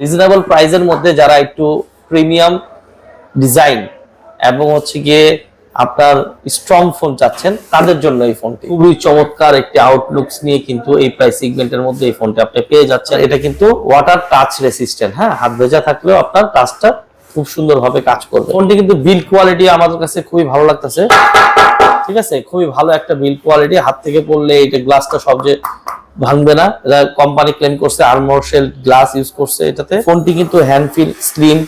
Reasonable প্রাইসের মধ্যে যারা একটু প্রিমিয়াম ডিজাইন এবং হচ্ছে গিয়ে আপনার স্ট্রং ফোন চাচ্ছেন, তাদের জন্য এই ফোনটি। খুবই চমৎকার একটি আউটলুকস নিয়ে কিন্তু এই প্রাইস সেগমেন্টের মধ্যে এই ফোনটা আপনি পেয়ে যাচ্ছেন। এটা কিন্তু ওয়াটার টাচ রেসিস্ট্যান্ট হ্যাঁ? হাত ভেজা থাকলেও আপনার টাচটা খুব সুন্দরভাবে কাজ করবে। ফোনটি কিন্তু বিল্ড কোয়ালিটি আমাদের কাছে খুবই ভালো লাগতেছে। ঠিক আছে? খুবই ভালো একটা বিল্ড কোয়ালিটি হাত থেকে পড়লে এটা গ্লাসটা সবচেয়ে ভাঙবে না। এটা কোম্পানি ক্লেম করছে আর্মর শেল গ্লাস ইউজ করছে এটাতে। ফোনটি কিন্তু হ্যান্ড ফিল স্লিম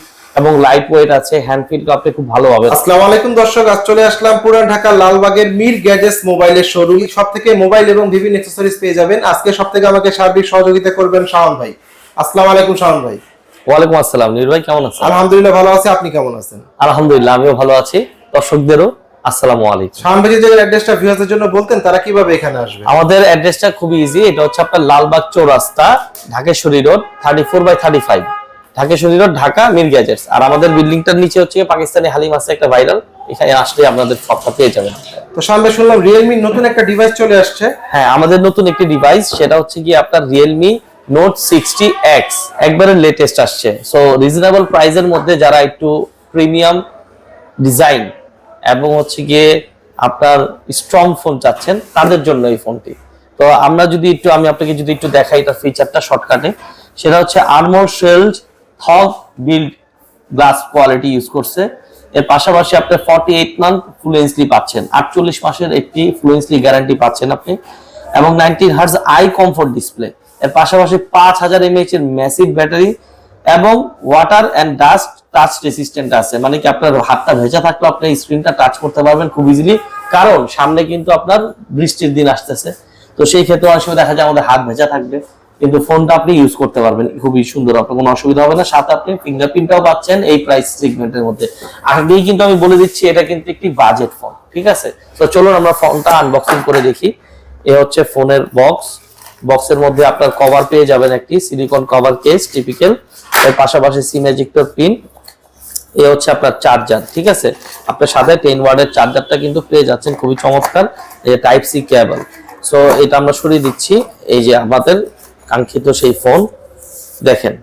এবং লাইট ওয়েট আছে। হ্যান্ড ফিলটা আপনি খুব ভালো হবে আসসালামু আলাইকুম দর্শক আজ চলে আসলাম পুরান ঢাকা লালবাগের মির গ্যাজেটস মোবাইলের শোরুম সব থেকে মোবাইল এবং বিভিন্ন অ্যাক্সেসরিজ পেয়ে যাবেন। আজকে সব থেকে আমাকে সার্বিক সহযোগিতা করবেন শাওন ভাই। আসসালামু আলাইকুম শাওন ভাই। ওয়ালাইকুম আসসালাম নীর ভাই কেমন আছেন? আলহামদুলিল্লাহ ভালো আছি আপনি কেমন আছেন? আলহামদুলিল্লাহ আমিও ভালো আছি। দর্শকদেরও আসসালামু আলাইকুম। যে অ্যাড্রেসটা ভিউয়ারদের জন্য বলতেন তারা কীভাবে এখানে আসবে? আমাদের অ্যাড্রেসটা খুবই ইজি এটা হচ্ছে আপনার Lalbagh Chowrasta Dhakeshwari road thirty four by thirty five Dhakeshwari road Dhaka Mir gadgets. আর আমাদের বিল্ডিংটার নিচে হচ্ছে পাকিস্তানি হালিম আছে একটা ভাইরাল এখানে আসলে আপনাদের সবটা পেয়ে যাবেন। তো ভাই শুনলাম রিয়েলমি নতুন একটা ডিভাইস চলে আসছে। হ্যাঁ আমাদের নতুন একটি ডিভাইস সেটা হচ্ছে কি আপনার রিয়েলমি নোট সিক্সটি এক্স একবারে লেটেস্ট আসছে। সো রিজনেবল প্রাইসের মধ্যে যারা একটু প্রিমিয়াম ডিজাইন এবং হচ্ছে গিয়ে আপনার স্ট্রং ফোন চাচ্ছেন, তাদের জন্য এই ফোনটি তো আমরা যদি একটু, আমি আপনাকে যদি একটু দেখাই এটা ফিচারটা শর্টকাটে সেটা হচ্ছে আর্মর শেল্ড থক বিল্ড গ্লাস কোয়ালিটি ইউজ করছে। এর পাশাপাশি আপনি ফর্টি এইট মান্থ ফ্লুয়েন্সলি পাচ্ছেন। আটচল্লিশ মাসের একটি ফ্লুয়েন্সলি গ্যারান্টি পাচ্ছেন আপনি। এবং nineteen hertz eye comfort display এর পাশাপাশি পাঁচ হাজার এমএইচ এর ম্যাসিভ ব্যাটারি এবং water and dust touch resistant আছে। মানে কি আপনার হাতটা ভেজা থাকলে আপনি স্ক্রিনটা টাচ করতে পারবেন খুব ইজিলি কারণ সামনে কিন্তু আপনার বৃষ্টির দিন আসতেছে। তো সেই ক্ষেত্রে অনেক সময় দেখা যায় আমাদের হাত ভেজা থাকবে। কিন্তু ফোনটা আপনি ইউজ করতে পারবেন। খুবই সুন্দর, আপনার কোনো অসুবিধা হবে না। সাথে আপনি ফিঙ্গারপ্রিন্টটাও পাচ্ছেন এই প্রাইস সেগমেন্টের মধ্যে। আগেই কিন্তু আমি বলে দিচ্ছি, এটা কিন্তু একটি বাজেট ফোন ঠিক আছে? তো চলুন আমরা ফোনটা আনবক্সিং করে দেখি। এ হচ্ছে ফোনের বক্স বক্সের মধ্যে আপনার কভার পেয়ে যাবেন একটি সিলিকন কভার কেস টিপিক্যাল এর পাশাপাশি সিম এজেক্টর পিন এ হচ্ছে আপনার চার্জার ঠিক আছে? আপনার সাথে টেন ওয়ার্ডের চার্জারটা কিন্তু পেয়ে যাচ্ছেন, খুবই চমৎকার। এই টাইপ সি কেবল সো এটা আমরা সরিয়ে দিচ্ছি। এই যে আমাদের কাঙ্ক্ষিত সেই ফোন দেখেন,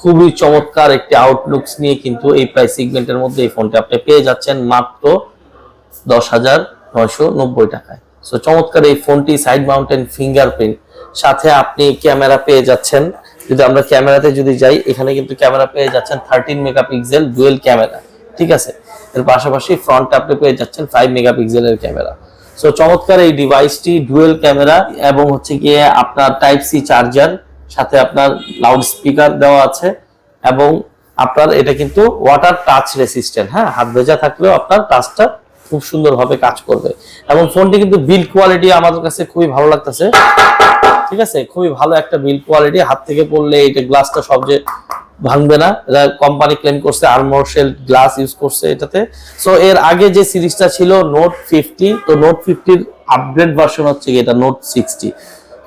খুবই চমৎকার একটি আউটলুকস নিয়ে কিন্তু এই প্রাইস সেগমেন্টের মধ্যে এই ফোনটা আপনি পেয়ে যাচ্ছেন মাত্র দশ হাজার নয়শো নব্বই টাকায়। সো চমৎকার এই ফোনটি সাইড মাউন্টেন ফিঙ্গারপ্রিন্ট সাথে আপনি ক্যামেরা পেয়ে যাচ্ছেন। যদি আমরা ক্যামেরাতে যদি যাই, এখানে কিন্তু ক্যামেরা পেয়ে যাচ্ছেন থার্টিন মেগাপিক্সেল ডুয়েল ক্যামেরা ঠিক আছে? এর পাশাপাশি ফ্রন্ট আপনি পেয়ে যাচ্ছেন ফাইভ মেগাপিক্সেলের ক্যামেরা সো চমৎকার এই ডিভাইসটি ডুয়েল ক্যামেরা এবং হচ্ছে গিয়ে আপনার টাইপ সি চার্জার সাথে আপনার লাউড স্পিকার দেওয়া আছে এবং আপনার এটা কিন্তু ওয়াটার টাচ রেসিস্ট্যান্ট হ্যাঁ হাত ভেজা থাকলেও আপনার টাচটা খুব সুন্দরভাবে কাজ করবে। এবং ফোনটি কিন্তু বিল্ড কোয়ালিটি আমাদের কাছে খুবই ভালো লাগতেছে। ঠিক আছে? খুবই ভালো একটা বিল্ড কোয়ালিটি হাত থেকে পড়লে এটা গ্লাসটা সবচেয়ে ভাঙবে না, এটা কোম্পানি ক্লেম করছে আর্মর শেল গ্লাস ইউজ করছে এটাতে। সো এর আগে যে সিরিজটা ছিল নোট ফিফটি তো নোট ফিফটির আপগ্রেড ভার্সন হচ্ছে এটা নোট সিক্সটি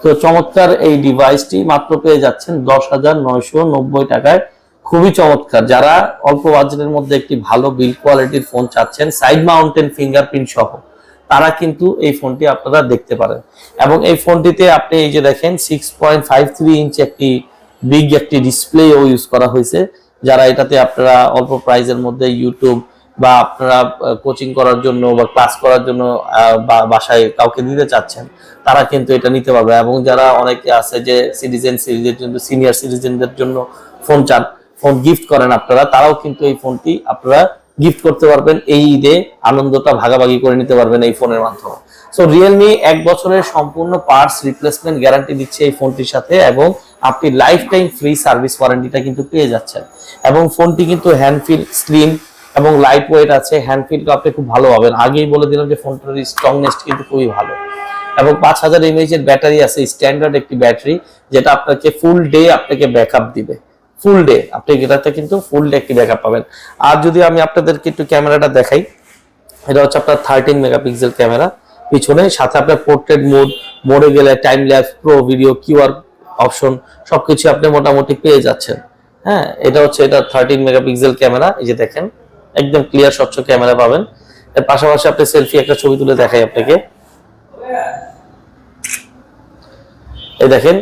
তো চমৎকার এই ডিভাইসটি মাত্র পেয়ে যাচ্ছেন দশ হাজার নয়শো নব্বই টাকায়। খুবই চমৎকার। যারা অল্প বাজেটের মধ্যে একটি ভালো বিল্ড কোয়ালিটির ফোন চাচ্ছেন সাইড মাউন্টেন ফিঙ্গারপ্রিন্ট সহ, তারা কিন্তু এই ফোনটি আপনারা দেখতে পারেন। এবং এই ফোনটিতে আপনি এই যে দেখেন six point five three inch একটি বিগ একটি ডিসপ্লেও ইউজ করা হয়েছে। যারা এটাতে আপনারা অল্প প্রাইজের মধ্যে ইউটিউব বা আপনারা কোচিং করার জন্য বা ক্লাস করার জন্য বাসায় কাউকে দিতে চাচ্ছেন, তারা কিন্তু এটা নিতে পারবে। এবং যারা অনেকে আছে যে সিটিজেন সিরিজের জন্য সিনিয়র সিটিজেনদের জন্য ফোন চান ফোন গিফট করেন আপনারা, তারাও কিন্তু এই ফোনটি আপনারা গিফট করতে পারবেন, এই ঈদে আনন্দটা ভাগাভাগি করে নিতে পারবেন এই ফোনের মাধ্যমে। সো রিয়েলমি এক বছরের সম্পূর্ণ পার্টস রিপ্লেসমেন্ট গ্যারান্টি দিচ্ছে এই ফোনটির সাথে এবং আপনি লাইফ টাইম ফ্রি সার্ভিস ওয়ারেন্টিটা কিন্তু পেয়ে যাচ্ছেন। এবং ফোনটি কিন্তু হ্যান্ডফিল স্লিম এবং লাইট ওয়েট আছে হ্যান্ডফিলটা আপনি খুব ভালো পাবেন। আগেই বলে দিলাম যে ফোনটার স্ট্রংনেস কিন্তু খুবই ভালো। এবং পাঁচ হাজার এমএইচ এর ব্যাটারি আছে স্ট্যান্ডার্ড একটি ব্যাটারি যেটা আপনাকে ফুল ডে আপনাকে ব্যাকআপ দিবে। ফুল ডে আপনি এটাতে কিন্তু ফুল ডে একটি ব্যাকআপ পাবেন। আর যদি আমি আপনাদেরকে একটু ক্যামেরাটা দেখাই, এটা হচ্ছে আপনার থার্টিন মেগাপিক্সেল ক্যামেরা। পিছনে, সাথে আপনার পোর্ট্রেট মোড মোডে গেলে time lapse pro video QR option সবকিছু আপনি মোটামুটি পেয়ে যাচ্ছেন। হ্যাঁ এটা হচ্ছে এটা থার্টিন মেগাপিক্সেল ক্যামেরা। এই যে দেখেন, একদম ক্লিয়ার স্বচ্ছ ক্যামেরা পাবেন। এর পাশাপাশি আপনি সেলফি একটা ছবি তুলে দেখাই আপনাকে। এই দেখেন,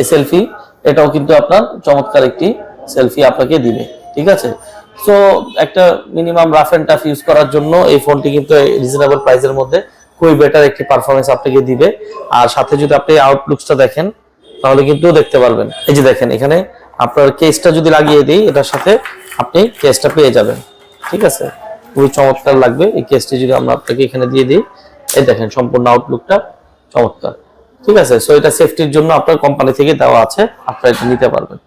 এই সেলফি এটাও কিন্তু আপনার চমৎকার একটি সেলফি আপনাকে দিবে, ঠিক আছে? সো একটা minimum rough and tough use করার জন্য এই ফোনটি কিন্তু রিজনেবল প্রাইসের মধ্যে খুবই বেটার একটি পারফরমেন্স আপনাকে দিবে। আর সাথে যদি আপনি আউটলুকসটা দেখেন, তাহলে কিন্তু দেখতে পারবেন। এই যে দেখেন, এখানে আপনার কেসটা যদি লাগিয়ে দিই, এটার সাথে আপনি কেসটা পেয়ে যাবেন, ঠিক আছে? খুবই চমৎকার লাগবে। এই কেসটি যদি আমরা আপনাকে এখানে দিয়ে দিই, এই দেখেন সম্পূর্ণ আউটলুকটা চমৎকার। ঠিক আছে? সো এটা সেফটির জন্য আপনার কোম্পানি থেকে দেওয়া আছে, আপনারা এটা নিতে পারবেন।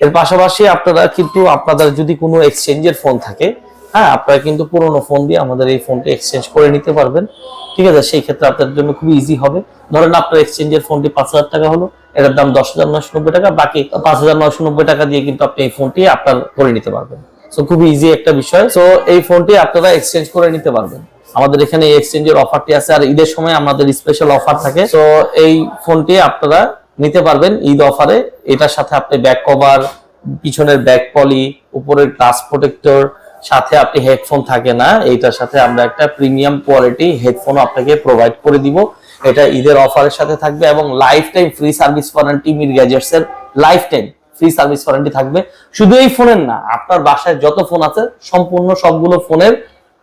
এর পাশাপাশি আপনারা কিন্তু আপনাদের যদি কোনো এক্সচেঞ্জের ফোন থাকে হ্যাঁ আপনারা কিন্তু পুরোনো ফোন দিয়ে আমাদের এই ফোনটা এক্সচেঞ্জ করে নিতে পারবেন। ঠিক আছে? সেই ক্ষেত্রে আপনার জন্য খুব ইজি হবে। ধরেন আপনার এক্সচেঞ্জের ফোনটি পাঁচ হাজার টাকা হলো, এটার দাম দশ হাজার নয়শো নব্বই টাকা, বাকি পাঁচ হাজার নয়শো নব্বই টাকা দিয়ে কিন্তু আপনি এই ফোনটি আপনার করে নিতে পারবেন। সো খুব ইজি একটা বিষয়। সো এই ফোনটি আপনারা এক্সচেঞ্জ করে নিতে পারবেন। আমাদের এখানে এক্সচেঞ্জের অফারটি আছে আর ঈদের সময় আমাদের স্পেশাল অফার থাকে। তো এই ফোনটি আপনারা নিতে পারবেন ঈদ অফারে এটার সাথে আপনি ব্যাক কভার পিছনের ব্যাক পলি উপরের গ্লাস প্রোটেক্টর সাথে আপনি হেডফোন থাকে না। এইটার সাথে আমরা একটা প্রিমিয়াম কোয়ালিটি হেডফোন আপনাকে প্রোভাইড করে দিব। এটা ঈদের অফারের সাথে থাকবে এবং life time free service warranty Mir gadgets এর life time free service warranty থাকবে। শুধু এই ফোনের না আপনার বাসায় যত ফোন আছে সম্পূর্ণ সবগুলো ফোনের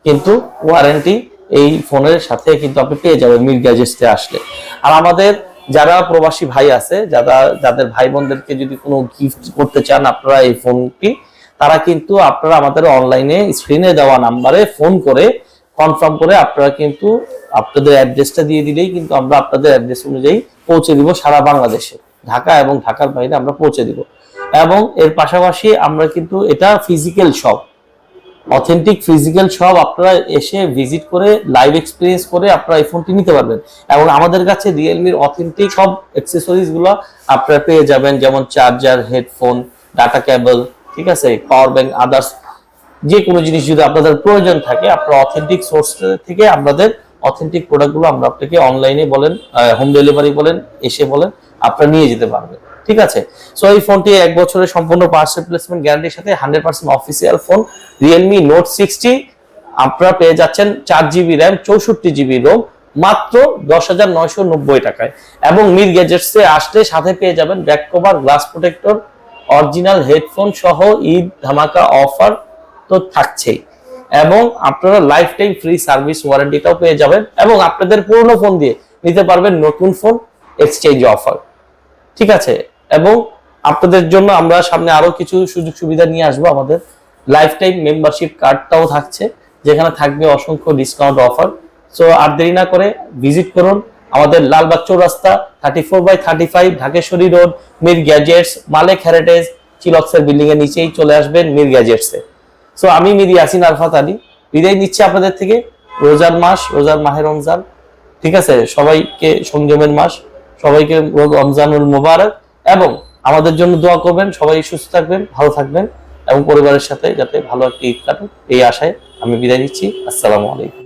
কিন্তু ওয়ারেন্টি এই ফোনের সাথে কিন্তু আপনি পেয়ে যাবেন মির গ্যাজেটসে আসলে। আর আমাদের যারা প্রবাসী ভাই আছে, যারা, যাদের ভাই বোনদেরকে যদি কোনো গিফট করতে চান আপনারা এই ফোনটি, তারা কিন্তু আপনারা আমাদের অনলাইনে স্ক্রিনে দেওয়া নাম্বারে ফোন করে কনফার্ম করে আপনারা কিন্তু আপনাদের অ্যাড্রেসটা দিয়ে দিলেই কিন্তু আমরা আপনাদের অ্যাড্রেস অনুযায়ী পৌঁছে দিব সারা বাংলাদেশে। ঢাকা এবং ঢাকার বাইরে আমরা পৌঁছে দিব। এবং এর পাশাপাশি আমরা কিন্তু এটা ফিজিক্যাল শপ অথেন্টিক ফিজিক্যাল সব আপনারা এসে ভিজিট করে লাইভ এক্সপিরিয়েন্স করে আপনারা এই ফোনটি নিতে পারবেন। এবং আমাদের কাছে রিয়েলমির অথেন্টিক সব অ্যাক্সেসরিজগুলো আপনারা পেয়ে যাবেন, যেমন চার্জার হেডফোন ডাটা কেবল ঠিক আছে? পাওয়ার ব্যাংক আদার্স যে কোনো জিনিস যদি আপনাদের প্রয়োজন থাকে, আপনারা অথেন্টিক সোর্স থেকে আপনাদের অথেন্টিক প্রোডাক্টগুলো আমরা আপনাকে অনলাইনে বলেন হোম ডেলিভারি বলেন, এসে বলেন, আপনারা নিয়ে যেতে পারবেন। ঠিক আছে? সো এই ফোনটি এক বছরের সম্পূর্ণ পার্টস রিপ্লেসমেন্ট গ্যারান্টির সাথে hundred percent official phone Realme note sixty আপনারা পেয়ে যাচ্ছেন চার জিবি র্যাম চৌষট্টি জিবি রোম মাত্র দশ হাজার নয়শো নব্বই টাকায়। এবং মির গ্যাজেটসে আসলে সাথে পেয়ে যাবেন back cover glass protector original headphone সহ ঈদ ধামাকা অফার তো থাকছেই। এবং আপনারা লাইফ টাইম ফ্রি সার্ভিস ওয়ারেন্টিটাও পেয়ে যাবেন এবং আপনাদের পুরনো ফোন দিয়ে নিতে পারবেন নতুন ফোন এক্সচেঞ্জ অফার ঠিক আছে? এবং আপনাদের জন্য আমরা সামনে আরও কিছু সুযোগ সুবিধা নিয়ে আসব আমাদের লাইফ টাইম মেম্বারশিপ কার্ডটাও থাকছে, যেখানে থাকবে অসংখ্য ডিসকাউন্ট অফার সো আর দেরি না করে ভিজিট করুন আমাদের Lalbagh Chowrasta thirty four by thirty five Dhakeshwari road Mir gadgets Malek heritage চিলক্সের building এর নিচেই চলে আসবেন মির গ্যাজেটসে সো আমি মির ইয়াসিন আরফাত আলী, বিদায় নিচ্ছি আপনাদের থেকে রোজার মাস, রোজার মাহে রমজান। ঠিক আছে? সবাইকে সংযমের মাস, সবাইকে রমজানুল মোবারক। এবং আমাদের জন্য দোয়া করবেন, সবাই সুস্থ থাকবেন, ভালো থাকবেন এবং পরিবারের সাথে যাতে ভালো একটি ঈদ কাটুক, এই আশায় আমি বিদায় নিচ্ছি। আসসালামু আলাইকুম।